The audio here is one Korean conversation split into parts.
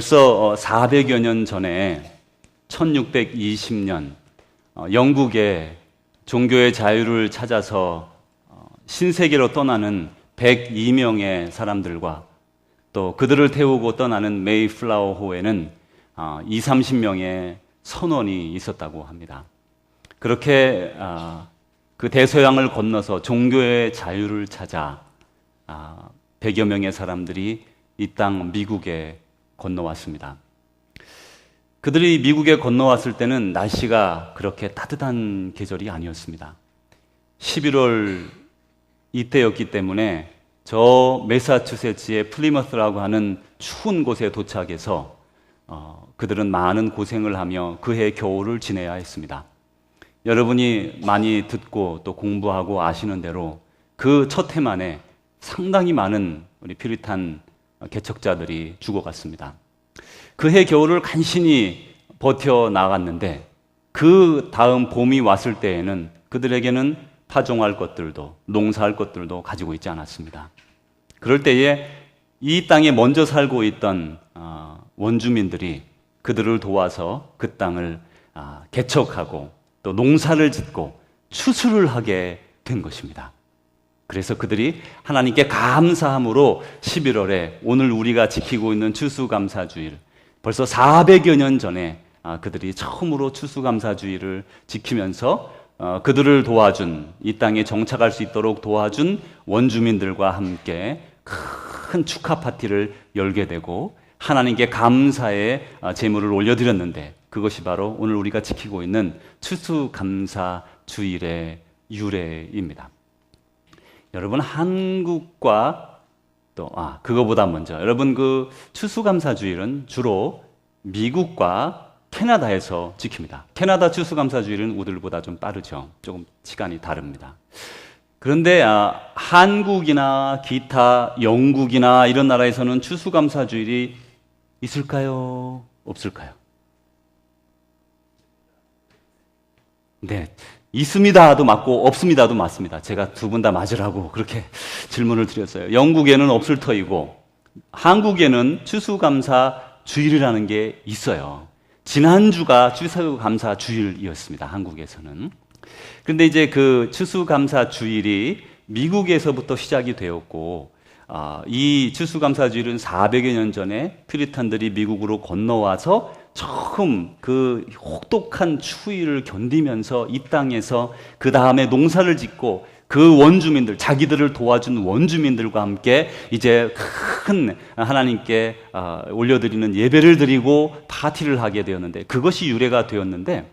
벌써 400여 년 전에 1620년 어, 영국에 종교의 자유를 찾아서 어, 신세계로 떠나는 102명의 사람들과 또 그들을 태우고 떠나는 메이플라워호에는 2, 30명의 선원이 있었다고 합니다. 그렇게 아, 그 대서양을 건너서 종교의 자유를 찾아 100여 명의 사람들이 이 땅 미국에 건너왔습니다. 그들이 미국에 건너왔을 때는 날씨가 그렇게 따뜻한 계절이 아니었습니다. 11월 이때였기 때문에 저 메사추세츠의 플리머스라고 하는 추운 곳에 도착해서 어, 그들은 많은 고생을 하며 그해 겨울을 지내야 했습니다. 여러분이 많이 듣고 또 공부하고 아시는 대로 그 첫 해 만에 상당히 많은 우리 피리탄 개척자들이 죽어갔습니다. 그해 겨울을 간신히 버텨 나갔는데 그 다음 봄이 왔을 때에는 그들에게는 파종할 것들도 농사할 것들도 가지고 있지 않았습니다. 그럴 때에 이 땅에 먼저 살고 있던 어, 원주민들이 그들을 도와서 그 땅을 아, 개척하고 또 농사를 짓고 추수를 하게 된 것입니다. 그래서 그들이 하나님께 감사함으로 11월에 오늘 우리가 지키고 있는 추수감사주일 벌써 400여 년 전에 아, 그들이 처음으로 추수감사주의를 지키면서 어, 그들을 도와준 이 땅에 정착할 수 있도록 도와준 원주민들과 함께 큰 축하 파티를 열게 되고 하나님께 감사의 아, 제물을 올려드렸는데 그것이 바로 오늘 우리가 지키고 있는 추수감사 주일의 유래입니다. 여러분 한국과 또 아, 그거보다 먼저 여러분 그 추수감사주일은 주로 미국과 캐나다에서 지킵니다. 캐나다 추수감사주일은 우들보다 좀 빠르죠. 조금 시간이 다릅니다. 그런데 아, 한국이나 기타 영국이나 이런 나라에서는 추수감사주일이 있을까요? 없을까요? 네. 있습니다도 맞고 없습니다도 맞습니다. 제가 두 분 다 맞으라고 그렇게 질문을 드렸어요. 영국에는 없을 터이고 한국에는 추수감사 주일이라는 게 있어요. 지난주가 추수감사 주일이었습니다. 한국에서는. 그런데 이제 그 추수감사 주일이 미국에서부터 시작이 되었고 아, 이 추수감사 주일은 400여 년 전에 퓨리탄들이 미국으로 건너와서 처음 그 혹독한 추위를 견디면서 이 땅에서 그 다음에 농사를 짓고 그 원주민들, 자기들을 도와준 원주민들과 함께 이제 큰 하나님께 아, 올려드리는 예배를 드리고 파티를 하게 되었는데 그것이 유래가 되었는데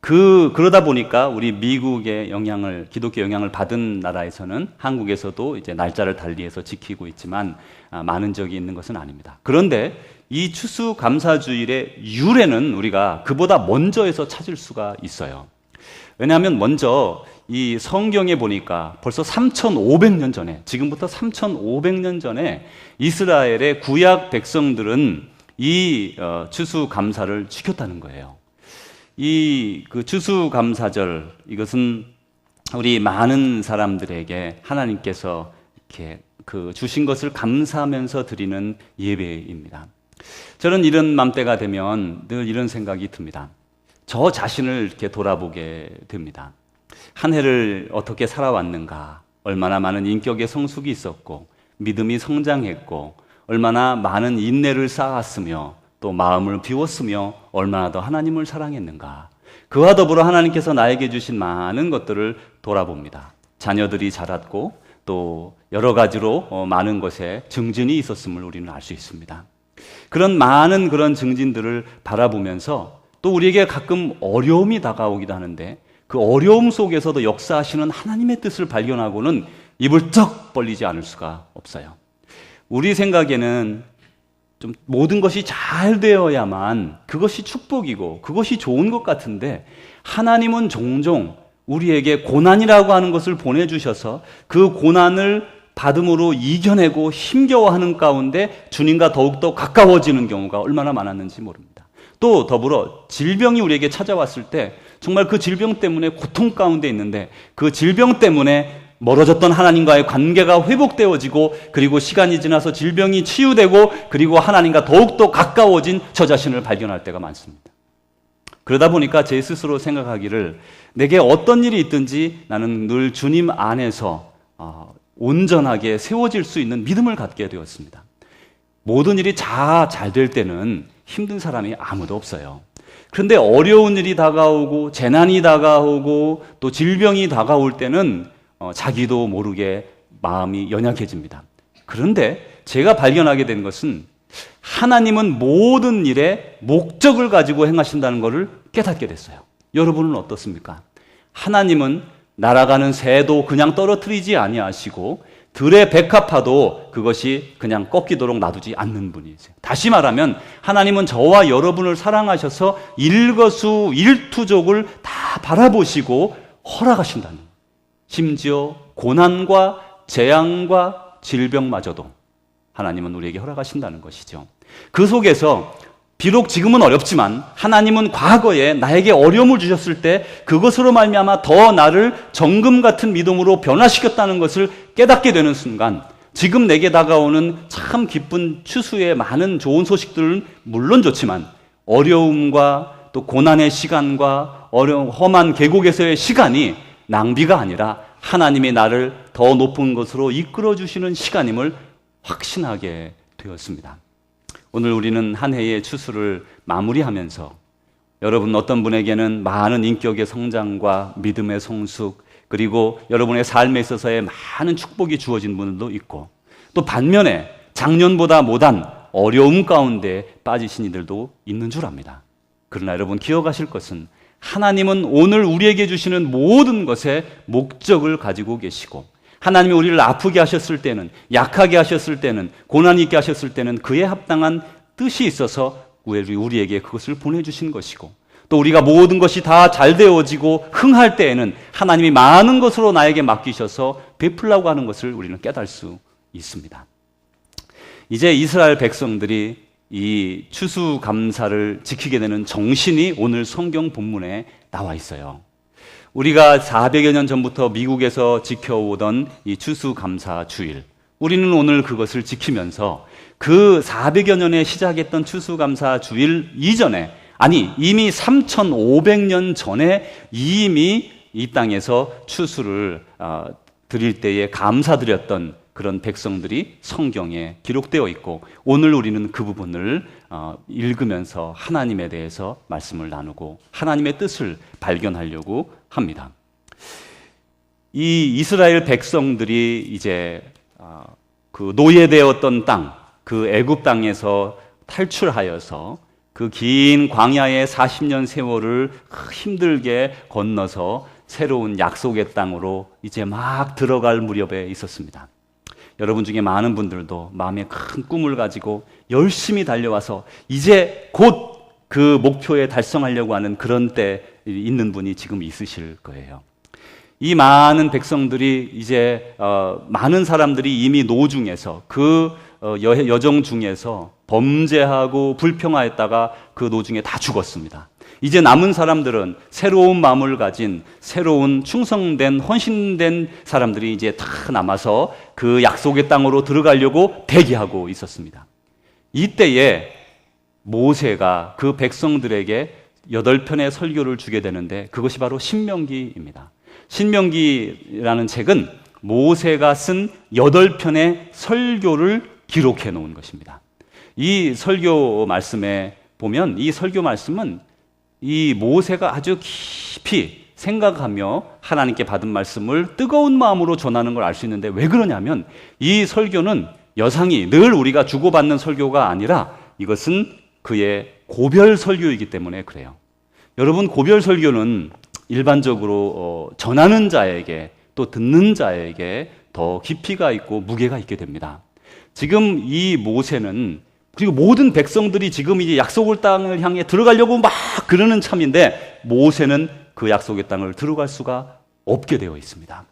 그 그러다 보니까 우리 미국의 영향을 기독교 영향을 받은 나라에서는 한국에서도 이제 날짜를 달리해서 지키고 있지만 아, 많은 적이 있는 것은 아닙니다. 그런데 이 추수감사주일의 유래는 우리가 그보다 먼저에서 찾을 수가 있어요. 왜냐하면 먼저 이 성경에 보니까 벌써 3,500년 전에, 지금부터 3,500년 전에 이스라엘의 구약 백성들은 이 어, 추수감사를 지켰다는 거예요. 이 그 추수감사절, 이것은 우리 많은 사람들에게 하나님께서 이렇게 그 주신 것을 감사하면서 드리는 예배입니다. 저는 이런 맘때가 되면 늘 이런 생각이 듭니다. 저 자신을 이렇게 돌아보게 됩니다. 한 해를 어떻게 살아왔는가, 얼마나 많은 인격의 성숙이 있었고, 믿음이 성장했고, 얼마나 많은 인내를 쌓았으며, 또 마음을 비웠으며, 얼마나 더 하나님을 사랑했는가. 그와 더불어 하나님께서 나에게 주신 많은 것들을 돌아봅니다. 자녀들이 자랐고, 또 여러 가지로 어, 많은 것에 증진이 있었음을 우리는 알 수 있습니다. 그런 많은 그런 증진들을 바라보면서 또 우리에게 가끔 어려움이 다가오기도 하는데 그 어려움 속에서도 역사하시는 하나님의 뜻을 발견하고는 입을 쩍 벌리지 않을 수가 없어요. 우리 생각에는 좀 모든 것이 잘 되어야만 그것이 축복이고 그것이 좋은 것 같은데 하나님은 종종 우리에게 고난이라고 하는 것을 보내주셔서 그 고난을 받음으로 이겨내고 힘겨워하는 가운데 주님과 더욱더 가까워지는 경우가 얼마나 많았는지 모릅니다. 또 더불어 질병이 우리에게 찾아왔을 때 정말 그 질병 때문에 고통 가운데 있는데 그 질병 때문에 멀어졌던 하나님과의 관계가 회복되어지고 그리고 시간이 지나서 질병이 치유되고 그리고 하나님과 더욱더 가까워진 저 자신을 발견할 때가 많습니다. 그러다 보니까 제 스스로 생각하기를 내게 어떤 일이 있든지 나는 늘 주님 안에서 어, 온전하게 세워질 수 있는 믿음을 갖게 되었습니다. 모든 일이 다 잘 될 때는 힘든 사람이 아무도 없어요. 그런데 어려운 일이 다가오고 재난이 다가오고 또 질병이 다가올 때는 어, 자기도 모르게 마음이 연약해집니다. 그런데 제가 발견하게 된 것은 하나님은 모든 일에 목적을 가지고 행하신다는 것을 깨닫게 됐어요. 여러분은 어떻습니까? 하나님은 날아가는 새도 그냥 떨어뜨리지 아니하시고 들의 백합화도 그것이 그냥 꺾이도록 놔두지 않는 분이세요. 다시 말하면 하나님은 저와 여러분을 사랑하셔서 일거수 일투족을 다 바라보시고 허락하신다는 심지어 고난과 재앙과 질병마저도 하나님은 우리에게 허락하신다는 것이죠. 그 속에서 비록 지금은 어렵지만 하나님은 과거에 나에게 어려움을 주셨을 때 그것으로 말미암아 더 나를 정금 같은 믿음으로 변화시켰다는 것을 깨닫게 되는 순간 지금 내게 다가오는 참 기쁜 추수의 많은 좋은 소식들은 물론 좋지만 어려움과 또 고난의 시간과 어려운 험한 계곡에서의 시간이 낭비가 아니라 하나님이 나를 더 높은 것으로 이끌어 주시는 시간임을 확신하게 되었습니다. 오늘 우리는 한 해의 추수를 마무리하면서 여러분 어떤 분에게는 많은 인격의 성장과 믿음의 성숙 그리고 여러분의 삶에 있어서의 많은 축복이 주어진 분들도 있고 또 반면에 작년보다 못한 어려움 가운데 빠지신 이들도 있는 줄 압니다. 그러나 여러분 기억하실 것은 하나님은 오늘 우리에게 주시는 모든 것에 목적을 가지고 계시고 하나님이 우리를 아프게 하셨을 때는 약하게 하셨을 때는 고난 있게 하셨을 때는 그에 합당한 뜻이 있어서 우리에게 그것을 보내주신 것이고 또 우리가 모든 것이 다 잘 되어지고 흥할 때에는 하나님이 많은 것으로 나에게 맡기셔서 베풀라고 하는 것을 우리는 깨달을 수 있습니다. 이제 이스라엘 백성들이 이 추수 감사를 지키게 되는 정신이 오늘 성경 본문에 나와 있어요. 우리가 400여 년 전부터 미국에서 지켜오던 이 추수감사 주일. 우리는 오늘 그것을 지키면서 그 400여 년에 시작했던 추수감사 주일 이전에 아니 이미 3,500년 전에 이미 이 땅에서 추수를 어, 드릴 때에 감사드렸던 그런 백성들이 성경에 기록되어 있고 오늘 우리는 그 부분을 어, 읽으면서 하나님에 대해서 말씀을 나누고 하나님의 뜻을 발견하려고 합니다. 이 이스라엘 백성들이 이제 어, 그 노예되었던 땅, 그 애굽 땅에서 탈출하여서 그 긴 광야의 40년 세월을 힘들게 건너서 새로운 약속의 땅으로 이제 막 들어갈 무렵에 있었습니다. 여러분 중에 많은 분들도 마음에 큰 꿈을 가지고 열심히 달려와서 이제 곧 그 목표에 달성하려고 하는 그런 때 있는 분이 지금 있으실 거예요. 이 많은 백성들이 이제 어, 많은 사람들이 이미 노중에서 그 어, 여, 여정 중에서 범죄하고 불평하였다가 그 노중에 다 죽었습니다. 이제 남은 사람들은 새로운 마음을 가진 새로운 충성된 헌신된 사람들이 이제 다 남아서 그 약속의 땅으로 들어가려고 대기하고 있었습니다. 이때에 모세가 그 백성들에게 여덟 편의 설교를 주게 되는데 그것이 바로 신명기입니다. 신명기라는 책은 모세가 쓴 여덟 편의 설교를 기록해 놓은 것입니다. 이 설교 말씀에 보면 이 설교 말씀은 이 모세가 아주 깊이 생각하며 하나님께 받은 말씀을 뜨거운 마음으로 전하는 걸 알 수 있는데 왜 그러냐면 이 설교는 여상이 늘 우리가 주고받는 설교가 아니라 이것은 그의 고별 설교이기 때문에 그래요. 여러분 고별 설교는 일반적으로 어, 전하는 자에게 또 듣는 자에게 더 깊이가 있고 무게가 있게 됩니다. 지금 이 모세는 그리고 모든 백성들이 지금 이제 약속의 땅을 향해 들어가려고 막 그러는 참인데 모세는 그 약속의 땅을 들어갈 수가 없게 되어 있습니다.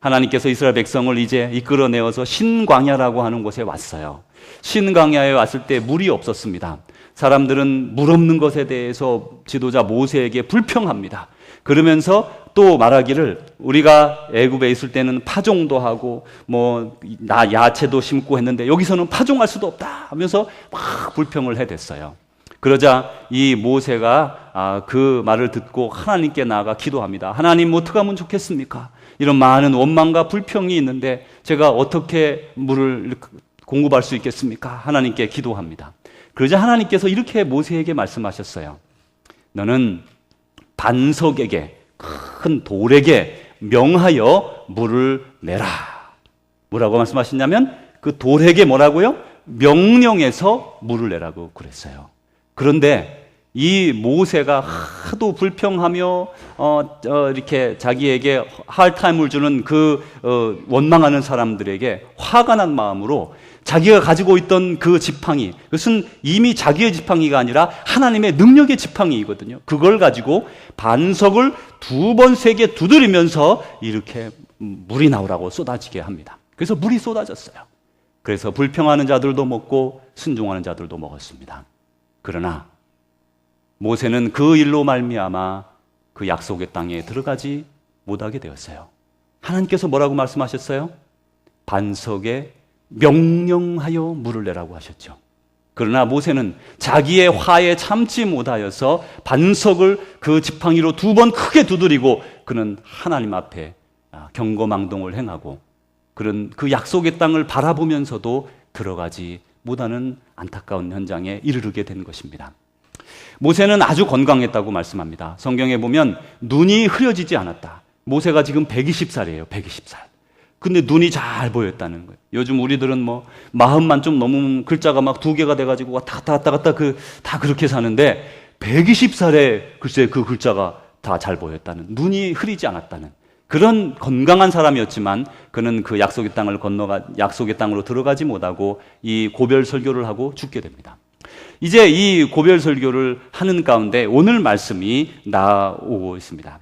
하나님께서 이스라엘 백성을 이제 이끌어내어서 신광야라고 하는 곳에 왔어요. 신광야에 왔을 때 물이 없었습니다. 사람들은 물 없는 것에 대해서 지도자 모세에게 불평합니다. 그러면서 또 말하기를 우리가 애굽에 있을 때는 파종도 하고 뭐 나 야채도 심고 했는데 여기서는 파종할 수도 없다 하면서 막 불평을 해댔어요. 그러자 이 모세가 아, 그 말을 듣고 하나님께 나아가 기도합니다. 하나님 어떻게 하면 좋겠습니까? 이런 많은 원망과 불평이 있는데 제가 어떻게 물을 공급할 수 있겠습니까? 하나님께 기도합니다. 그러자 하나님께서 이렇게 모세에게 말씀하셨어요. 너는 반석에게 큰 돌에게 명하여 물을 내라. 뭐라고 말씀하셨냐면 그 돌에게 뭐라고요? 명령해서 물을 내라고 그랬어요. 그런데 이 모세가 하도 불평하며 어, 어, 이렇게 자기에게 할타임을 주는 그 어, 원망하는 사람들에게 화가 난 마음으로 자기가 가지고 있던 그 지팡이, 그것은 이미 자기의 지팡이가 아니라 하나님의 능력의 지팡이거든요. 그걸 가지고 반석을 두 번, 세개 두드리면서 이렇게 물이 나오라고 쏟아지게 합니다. 그래서 물이 쏟아졌어요. 그래서 불평하는 자들도 먹고 순종하는 자들도 먹었습니다. 그러나 모세는 그 일로 말미암아 그 약속의 땅에 들어가지 못하게 되었어요. 하나님께서 뭐라고 말씀하셨어요? 반석에 명령하여 물을 내라고 하셨죠. 그러나 모세는 자기의 화에 참지 못하여서 반석을 그 지팡이로 두 번 크게 두드리고 그는 하나님 앞에 아, 경거망동을 행하고 그런 그 약속의 땅을 바라보면서도 들어가지 못하는 안타까운 현장에 이르게 된 것입니다. 모세는 아주 건강했다고 말씀합니다. 성경에 보면 눈이 흐려지지 않았다. 모세가 지금 120살이에요. 120살. 근데 눈이 잘 보였다는 거예요. 요즘 우리들은 뭐 마음만 좀 넘으면 글자가 막 두 개가 돼가지고 왔다 갔다 왔다 갔다 그 다 그렇게 사는데 120살에 글쎄 그 글자가 다 잘 보였다는 눈이 흐리지 않았다는 그런 건강한 사람이었지만 그는 그 약속의 땅을 건너가 약속의 땅으로 들어가지 못하고 이 고별 설교를 하고 죽게 됩니다. 이제 이 고별 설교를 하는 가운데 오늘 말씀이 나오고 있습니다.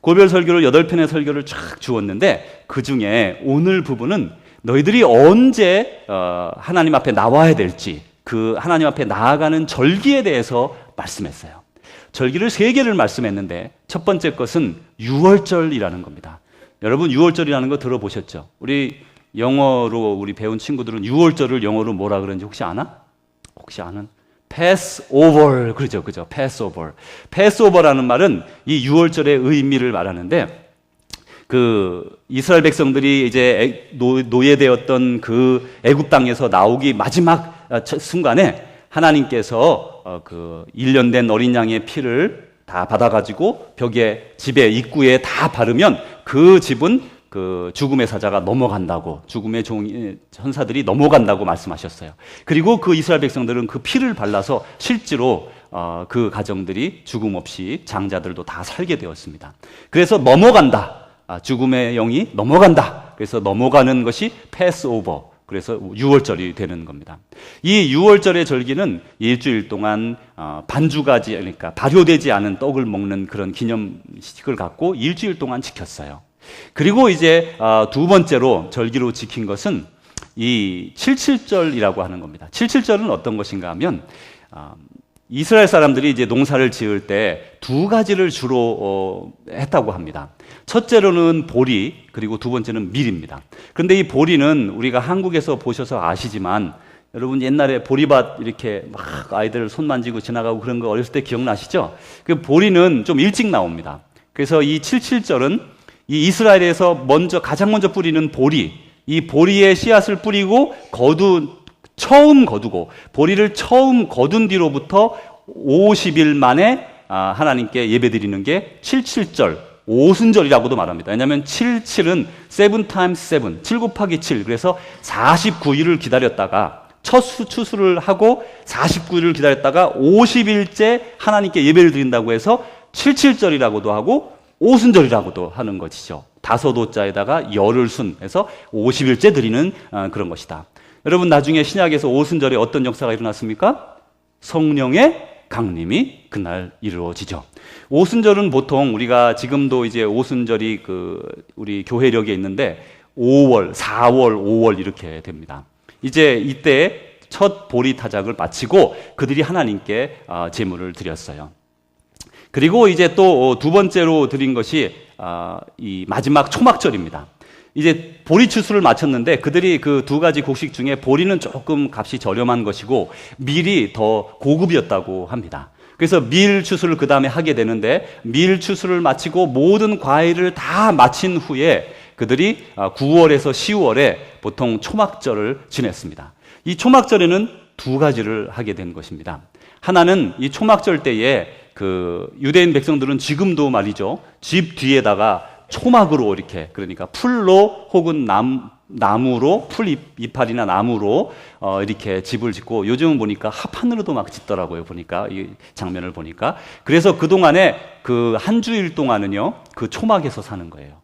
고별 설교를 여덟 편의 설교를 쫙 주었는데 그 중에 오늘 부분은 너희들이 언제 어, 하나님 앞에 나와야 될지 그 하나님 앞에 나아가는 절기에 대해서 말씀했어요. 절기를 세 개를 말씀했는데 첫 번째 것은 유월절이라는 겁니다. 여러분 유월절이라는 거 들어보셨죠? 우리 영어로 우리 배운 친구들은 유월절을 영어로 뭐라 그러는지 혹시 아나? 혹시 아는? 패스 오버 그러죠, 그죠? 패스 오버. 패스 오버라는 말은 이 유월절의 의미를 말하는데 그 이스라엘 백성들이 이제 노예되었던 그 애굽 땅에서 나오기 마지막 아, 순간에 하나님께서 어, 그 1년 된 어린 양의 피를 다 받아가지고 벽에 집에 입구에 다 바르면 그 집은 그 죽음의 사자가 넘어간다고 죽음의 종 천사들이 넘어간다고 말씀하셨어요. 그리고 그 이스라엘 백성들은 그 피를 발라서 실제로 어, 그 가정들이 죽음 없이 장자들도 다 살게 되었습니다. 그래서 넘어간다. 아, 죽음의 영이 넘어간다. 그래서 넘어가는 것이 패스오버. 그래서 6월절이 되는 겁니다. 이 6월절의 절기는 일주일 동안 어, 반주가지 그러니까 발효되지 않은 떡을 먹는 그런 기념식을 갖고 일주일 동안 지켰어요. 그리고 이제 아, 두 번째로 절기로 지킨 것은 이 77절이라고 하는 겁니다. 77절은 어떤 것인가 하면 아, 이스라엘 사람들이 이제 농사를 지을 때 두 가지를 주로 어, 했다고 합니다. 첫째로는 보리, 그리고 두 번째는 밀입니다. 그런데 이 보리는 우리가 한국에서 보셔서 아시지만 여러분 옛날에 보리밭 이렇게 막 아이들 손 만지고 지나가고 그런 거 어렸을 때 기억나시죠? 그 보리는 좀 일찍 나옵니다. 그래서 이 77절은 이 이스라엘에서 먼저 가장 먼저 뿌리는 보리, 이 보리의 씨앗을 뿌리고 거두 처음 거두고 보리를 처음 거둔 뒤로부터 50일 만에 아, 하나님께 예배드리는 게 77절 오순절이라고도 말합니다. 왜냐하면 77은 7 times 7, 7 곱하기 7. 그래서 49일을 기다렸다가 첫 추수를 하고 49일을 기다렸다가 50일째 하나님께 예배를 드린다고 해서 77절이라고도 하고 오순절이라고도 하는 것이죠. 다섯 오자에다가 열을 순해서 50일째 드리는 어, 그런 것이다. 여러분 나중에 신약에서 오순절에 어떤 역사가 일어났습니까? 성령의 강림이 그날 이루어지죠. 오순절은 보통 우리가 지금도 이제 오순절이 그 우리 교회력에 있는데 5월, 4월, 5월 이렇게 됩니다. 이제 이때 첫 보리 타작을 마치고 그들이 하나님께 어, 제물을 드렸어요. 그리고 이제 또 두 번째로 드린 것이 아, 이 마지막 초막절입니다. 이제 보리 추수를 마쳤는데 그들이 그 두 가지 곡식 중에 보리는 조금 값이 저렴한 것이고 밀이 더 고급이었다고 합니다. 그래서 밀 추수를 그 다음에 하게 되는데 밀 추수를 마치고 모든 과일을 다 마친 후에 그들이 9월에서 10월에 보통 초막절을 지냈습니다. 이 초막절에는 두 가지를 하게 된 것입니다. 하나는 이 초막절 때에 그 유대인 백성들은 지금도 말이죠. 집 뒤에다가 초막으로 이렇게 그러니까 풀로 혹은 남, 나무로 풀 잎, 이파리나 나무로 어, 이렇게 집을 짓고 요즘은 보니까 합판으로도 막 짓더라고요 보니까. 이 장면을 보니까. 그래서 그 동안에 그 한 주일 동안은요 그 초막에서 사는 거예요.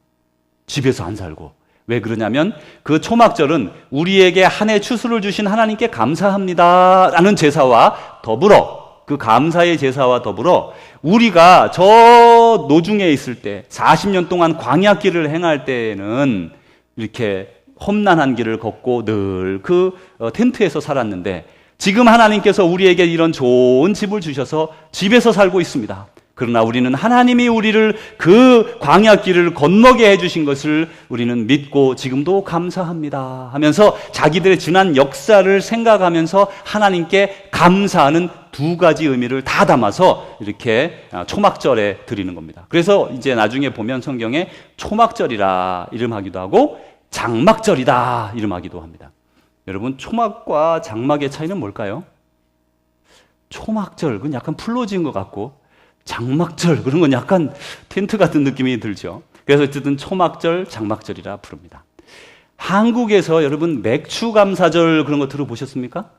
집에서 안 살고. 왜 그러냐면 그 초막절은 우리에게 한 해 추수를 주신 하나님께 감사합니다라는 제사와 더불어 그 감사의 제사와 더불어 우리가 저 노중에 있을 때 40년 동안 광야길을 행할 때에는 이렇게 험난한 길을 걷고 늘 그 텐트에서 살았는데 지금 하나님께서 우리에게 이런 좋은 집을 주셔서 집에서 살고 있습니다. 그러나 우리는 하나님이 우리를 그 광야길을 건너게 해주신 것을 우리는 믿고 지금도 감사합니다 하면서 자기들의 지난 역사를 생각하면서 하나님께 감사하는 두 가지 의미를 다 담아서 이렇게 초막절에 드리는 겁니다. 그래서 이제 나중에 보면 성경에 초막절이라 이름하기도 하고 장막절이다 이름하기도 합니다. 여러분 초막과 장막의 차이는 뭘까요? 초막절 그건 약간 풀로 지은 것 같고 장막절 그런 건 약간 텐트 같은 느낌이 들죠. 그래서 어쨌든 초막절, 장막절이라 부릅니다. 한국에서 여러분 맥추 감사절 그런 거 들어보셨습니까?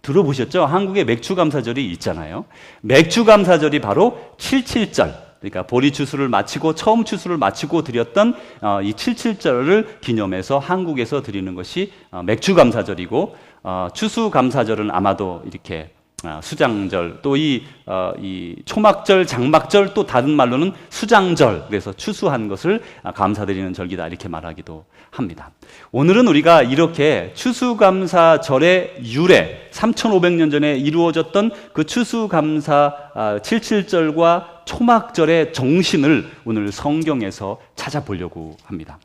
들어보셨죠? 한국에 맥추 감사절이 있잖아요. 맥추 감사절이 바로 77절. 그러니까 보리 추수를 마치고 처음 추수를 마치고 드렸던 어, 이 77절을 기념해서 한국에서 드리는 것이 어, 맥추 감사절이고 어, 추수 감사절은 아마도 이렇게 아, 수장절 또이 어, 이 초막절, 장막절 또 다른 말로는 수장절 그래서 추수한 것을 아, 감사드리는 절기다 이렇게 말하기도 합니다. 오늘은 우리가 이렇게 추수감사절의 유래 3,500년 전에 이루어졌던 그 추수감사 77절과 아, 초막절의 정신을 오늘 성경에서 찾아보려고 합니다.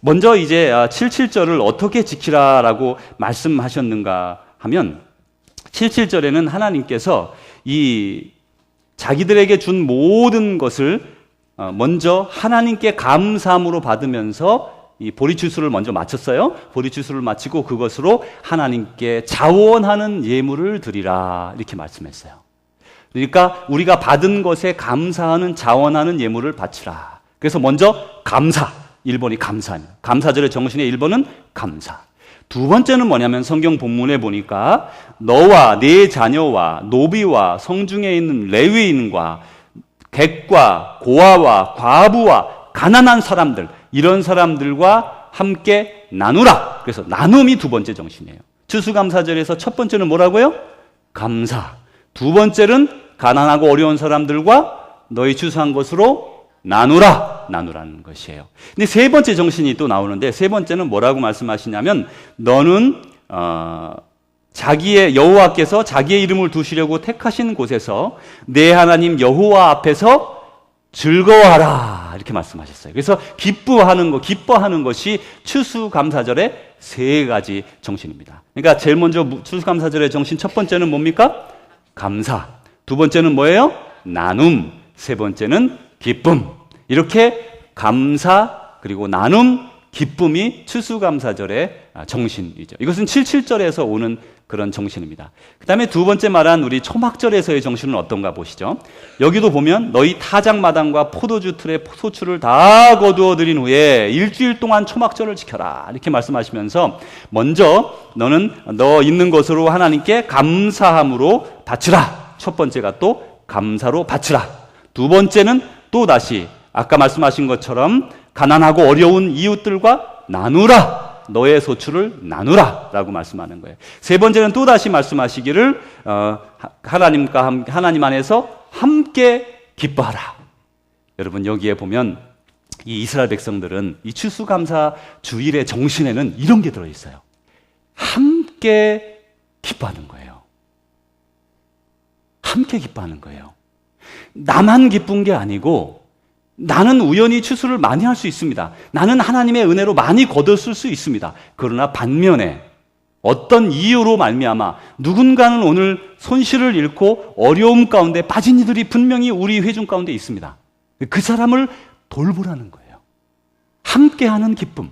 먼저 이제 77절을 어떻게 지키라라고 말씀하셨는가 하면 77절에는 하나님께서 이 자기들에게 준 모든 것을 어, 먼저 하나님께 감사함으로 받으면서 이 보리추수를 먼저 마쳤어요. 보리추수를 마치고 그것으로 하나님께 자원하는 예물을 드리라 이렇게 말씀했어요. 그러니까 우리가 받은 것에 감사하는 자원하는 예물을 바치라. 그래서 먼저 감사. 1번이 감사입니다. 감사절의 정신의 1번은 감사. 두 번째는 뭐냐면 성경 본문에 보니까 너와 네 자녀와 노비와 성중에 있는 레위인과 객과 고아와 과부와 가난한 사람들 이런 사람들과 함께 나누라. 그래서 나눔이 두 번째 정신이에요. 추수감사절에서 첫 번째는 뭐라고요? 감사. 두 번째는 가난하고 어려운 사람들과 너희 추수한 것으로 나누라 나누라는 것이에요. 근데 세 번째 정신이 또 나오는데 세 번째는 뭐라고 말씀하시냐면 너는 어, 자기의 여호와께서 자기의 이름을 두시려고 택하신 곳에서 내 하나님 여호와 앞에서 즐거워하라 이렇게 말씀하셨어요. 그래서 기뻐하는 것, 기뻐하는 것이 추수감사절의 세 가지 정신입니다. 그러니까 제일 먼저 추수감사절의 정신 첫 번째는 뭡니까? 감사. 두 번째는 뭐예요? 나눔. 세 번째는 기쁨. 이렇게 감사 그리고 나눔 기쁨이 추수감사절의 정신이죠. 이것은 77절에서 오는 그런 정신입니다. 그 다음에 두 번째 말한 우리 초막절에서의 정신은 어떤가 보시죠. 여기도 보면 너희 타작마당과 포도주 틀에 소출을 다 거두어 들인 후에 일주일 동안 초막절을 지켜라. 이렇게 말씀하시면서 먼저 너는 너 있는 것으로 하나님께 감사함으로 바치라. 첫 번째가 또 감사로 바치라. 두 번째는 또 다시 아까 말씀하신 것처럼 가난하고 어려운 이웃들과 나누라. 너의 소출을 나누라. 라고 말씀하는 거예요. 세 번째는 또 다시 말씀하시기를, 어, 하나님과, 함, 하나님 안에서 함께 기뻐하라. 여러분, 여기에 보면 이 이스라엘 백성들은 이 추수감사 주일의 정신에는 이런 게 들어 있어요. 함께 기뻐하는 거예요. 함께 기뻐하는 거예요. 나만 기쁜 게 아니고 나는 우연히 추수를 많이 할 수 있습니다. 나는 하나님의 은혜로 많이 거뒀을 수 있습니다. 그러나 반면에 어떤 이유로 말미암아 누군가는 오늘 손실을 잃고 어려움 가운데 빠진 이들이 분명히 우리 회중 가운데 있습니다. 그 사람을 돌보라는 거예요. 함께하는 기쁨.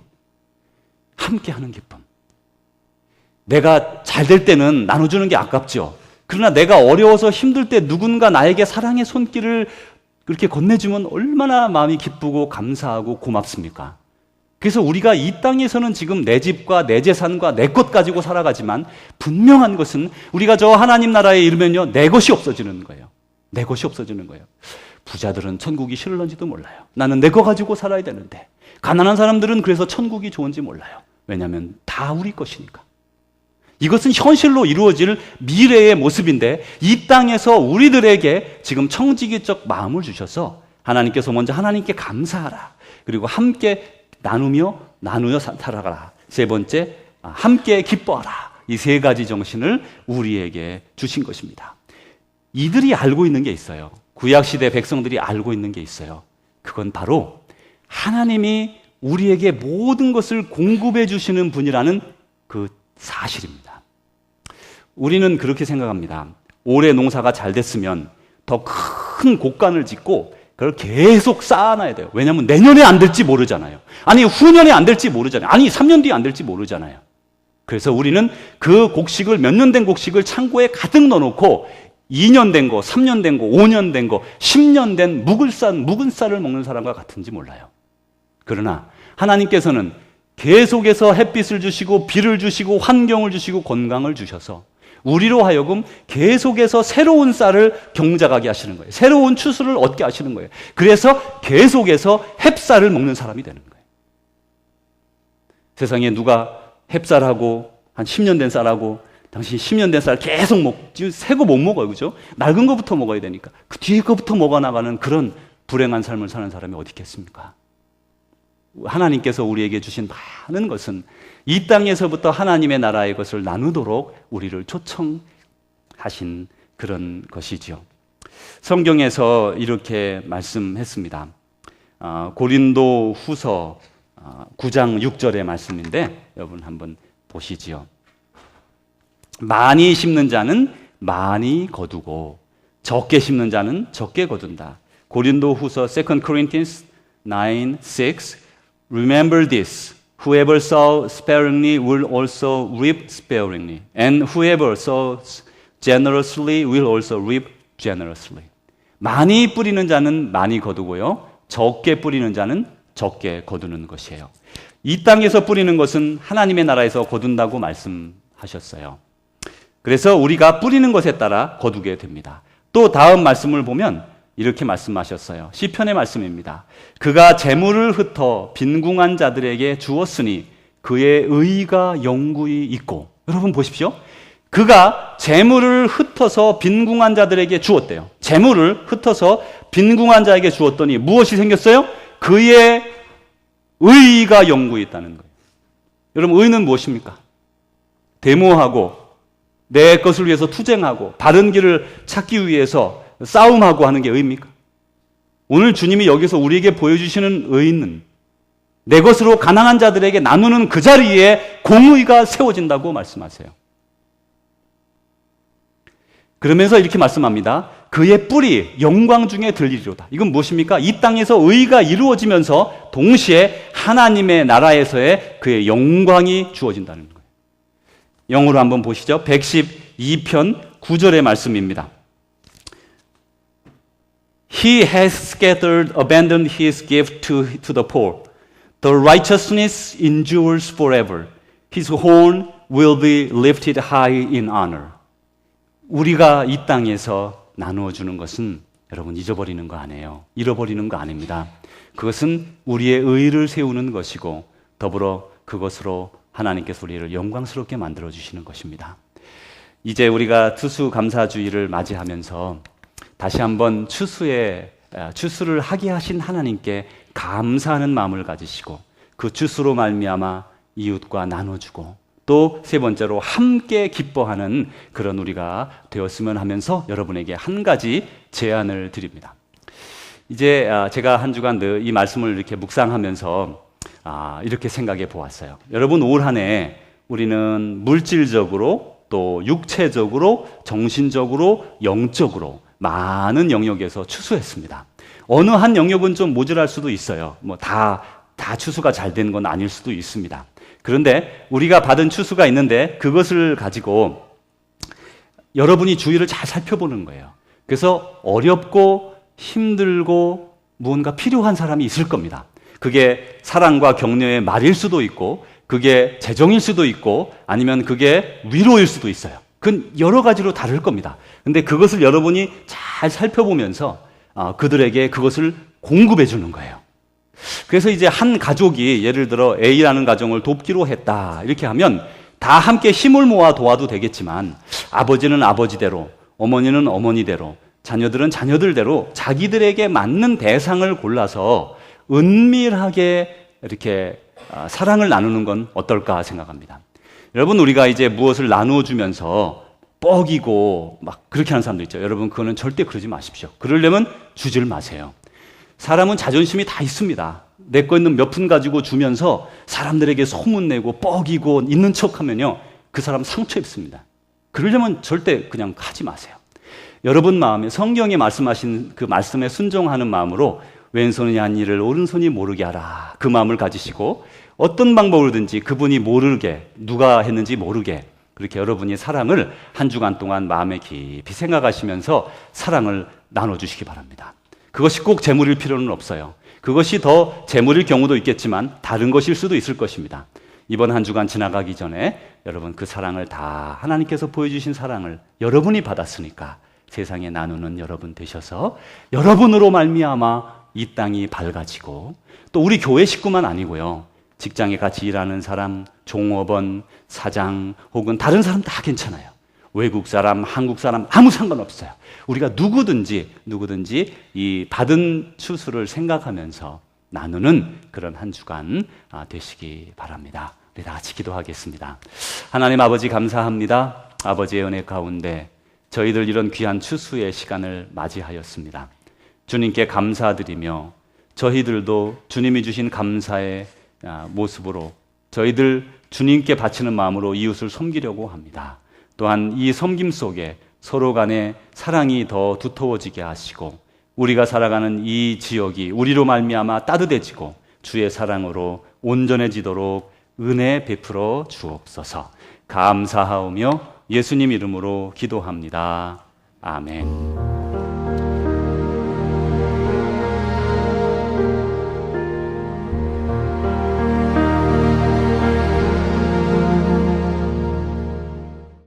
함께하는 기쁨. 내가 잘 될 때는 나눠주는 게 아깝죠. 그러나 내가 어려워서 힘들 때 누군가 나에게 사랑의 손길을 그렇게 건네주면 얼마나 마음이 기쁘고 감사하고 고맙습니까? 그래서 우리가 이 땅에서는 지금 내 집과 내 재산과 내 것 가지고 살아가지만 분명한 것은 우리가 저 하나님 나라에 이르면요, 내 것이 없어지는 거예요. 내 것이 없어지는 거예요. 부자들은 천국이 싫을런지도 몰라요. 나는 내 거 가지고 살아야 되는데. 가난한 사람들은 그래서 천국이 좋은지 몰라요. 왜냐하면 다 우리 것이니까. 이것은 현실로 이루어질 미래의 모습인데 이 땅에서 우리들에게 지금 청지기적 마음을 주셔서 하나님께서 먼저 하나님께 감사하라. 그리고 함께 나누며 나누어 살아가라. 세 번째, 아, 함께 기뻐하라. 이 세 가지 정신을 우리에게 주신 것입니다. 이들이 알고 있는 게 있어요. 구약시대 백성들이 알고 있는 게 있어요. 그건 바로 하나님이 우리에게 모든 것을 공급해 주시는 분이라는 그 사실입니다. 우리는 그렇게 생각합니다. 올해 농사가 잘 됐으면 더 큰 곡간을 짓고 그걸 계속 쌓아놔야 돼요. 왜냐하면 내년에 안 될지 모르잖아요. 아니, 후년에 안 될지 모르잖아요. 아니, 3년 뒤에 안 될지 모르잖아요. 그래서 우리는 그 곡식을 몇 년 된 곡식을 창고에 가득 넣어놓고 2년 된 거, 3년 된 거, 5년 된 거, 10년 된 묵을 쌀, 묵은 쌀을 먹는 사람과 같은지 몰라요. 그러나 하나님께서는 계속해서 햇빛을 주시고 비를 주시고 환경을 주시고 건강을 주셔서 우리로 하여금 계속해서 새로운 쌀을 경작하게 하시는 거예요. 새로운 추수를 얻게 하시는 거예요. 그래서 계속해서 햅쌀을 먹는 사람이 되는 거예요. 세상에 누가 햅쌀하고 한 10년 된 쌀하고 당신 10년 된 쌀 계속 먹지 새거 못 먹어요. 그죠? 낡은 거부터 먹어야 되니까. 그 뒤에 거부터 먹어 나가는 그런 불행한 삶을 사는 사람이 어디 있겠습니까? 하나님께서 우리에게 주신 많은 것은 이 땅에서부터 하나님의 나라의 것을 나누도록 우리를 초청하신 그런 것이지요. 성경에서 이렇게 말씀했습니다. 아, 고린도 후서 9장 아, 6절의 말씀인데 여러분 한번 보시지요. 많이 심는 자는 많이 거두고 적게 심는 자는 적게 거둔다. 고린도 후서 2 Corinthians 9, 6 Remember this. Whoever sows sparingly will also reap sparingly. And whoever sows generously will also reap generously. 많이 뿌리는 자는 많이 거두고요. 적게 뿌리는 자는 적게 거두는 것이에요. 이 땅에서 뿌리는 것은 하나님의 나라에서 거둔다고 말씀하셨어요. 그래서 우리가 뿌리는 것에 따라 거두게 됩니다. 또 다음 말씀을 보면 이렇게 말씀하셨어요. 시편의 말씀입니다. 그가 재물을 흩어 빈궁한 자들에게 주었으니 그의 의가 영구히 있고 여러분 보십시오. 그가 재물을 흩어서 빈궁한 자들에게 주었대요. 재물을 흩어서 빈궁한 자에게 주었더니 무엇이 생겼어요? 그의 의가 영구히 있다는 거예요. 여러분 의는 무엇입니까? 데모하고 내 것을 위해서 투쟁하고 바른 길을 찾기 위해서 싸움하고 하는 게 의입니까? 오늘 주님이 여기서 우리에게 보여주시는 의는 내 것으로 가난한 자들에게 나누는 그 자리에 공의가 세워진다고 말씀하세요. 그러면서 이렇게 말씀합니다. 그의 뿔이 영광 중에 들리리로다. 이건 무엇입니까? 이 땅에서 의가 이루어지면서 동시에 하나님의 나라에서의 그의 영광이 주어진다는 거예요. 영어로 한번 보시죠. 112편 9절의 말씀입니다. He has scattered, abandoned his gift to, to the poor. The righteousness endures forever. His horn will be lifted high in honor. 우리가 이 땅에서 나누어 주는 것은 여러분 잊어버리는 거 아니에요. 잃어버리는 거 아닙니다. 그것은 우리의 의를 세우는 것이고 더불어 그것으로 하나님께서 우리를 영광스럽게 만들어 주시는 것입니다. 이제 우리가 투수 감사주의를 맞이하면서 다시 한번 추수에 추수를 하게 하신 하나님께 감사하는 마음을 가지시고 그 추수로 말미암아 이웃과 나눠주고 또 세 번째로 함께 기뻐하는 그런 우리가 되었으면 하면서 여러분에게 한 가지 제안을 드립니다. 이제 아, 제가 한 주간 늘이 말씀을 이렇게 묵상하면서 아, 이렇게 생각해 보았어요. 여러분 올 한 해 우리는 물질적으로 또 육체적으로 정신적으로 영적으로 많은 영역에서 추수했습니다. 어느 한 영역은 좀 모자랄 수도 있어요. 뭐 다 다 추수가 잘된건 아닐 수도 있습니다. 그런데 우리가 받은 추수가 있는데 그것을 가지고 여러분이 주위를 잘 살펴보는 거예요. 그래서 어렵고 힘들고 무언가 필요한 사람이 있을 겁니다. 그게 사랑과 격려의 말일 수도 있고, 그게 재정일 수도 있고, 아니면 그게 위로일 수도 있어요. 그건 여러 가지로 다를 겁니다. 근데 그것을 여러분이 잘 살펴보면서 어, 그들에게 그것을 공급해 주는 거예요. 그래서 이제 한 가족이 예를 들어 A라는 가정을 돕기로 했다. 이렇게 하면 다 함께 힘을 모아 도와도 되겠지만 아버지는 아버지대로, 어머니는 어머니대로, 자녀들은 자녀들대로 자기들에게 맞는 대상을 골라서 은밀하게 이렇게 아, 사랑을 나누는 건 어떨까 생각합니다. 여러분, 우리가 이제 무엇을 나누어 주면서 뻐기고 막 그렇게 하는 사람도 있죠. 여러분, 그거는 절대 그러지 마십시오. 그러려면 주질 마세요. 사람은 자존심이 다 있습니다. 내 거 있는 몇 푼 가지고 주면서 사람들에게 소문내고 뻐기고 있는 척 하면요. 그 사람 상처 입습니다. 그러려면 절대 그냥 하지 마세요. 여러분 마음에 성경에 말씀하신 그 말씀에 순종하는 마음으로 왼손이 한 일을 오른손이 모르게 하라. 그 마음을 가지시고 어떤 방법으로든지 그분이 모르게 누가 했는지 모르게 그렇게 여러분이 사랑을 한 주간 동안 마음에 깊이 생각하시면서 사랑을 나눠주시기 바랍니다. 그것이 꼭 재물일 필요는 없어요. 그것이 더 재물일 경우도 있겠지만 다른 것일 수도 있을 것입니다. 이번 한 주간 지나가기 전에 여러분 그 사랑을 다 하나님께서 보여주신 사랑을 여러분이 받았으니까 세상에 나누는 여러분 되셔서 여러분으로 말미암아 이 땅이 밝아지고 또 우리 교회 식구만 아니고요. 직장에 같이 일하는 사람, 종업원, 사장 혹은 다른 사람 다 괜찮아요. 외국 사람, 한국 사람 아무 상관없어요. 우리가 누구든지 누구든지 이 받은 추수를 생각하면서 나누는 그런 한 주간 아, 되시기 바랍니다. 우리 다 같이 기도하겠습니다. 하나님 아버지 감사합니다. 아버지의 은혜 가운데 저희들 이런 귀한 추수의 시간을 맞이하였습니다. 주님께 감사드리며 저희들도 주님이 주신 감사의 아, 모습으로 저희들 주님께 바치는 마음으로 이웃을 섬기려고 합니다. 또한 이 섬김 속에 서로 간의 사랑이 더 두터워지게 하시고 우리가 살아가는 이 지역이 우리로 말미암아 따뜻해지고 주의 사랑으로 온전해지도록 은혜 베풀어 주옵소서. 감사하오며 예수님 이름으로 기도합니다. 아멘.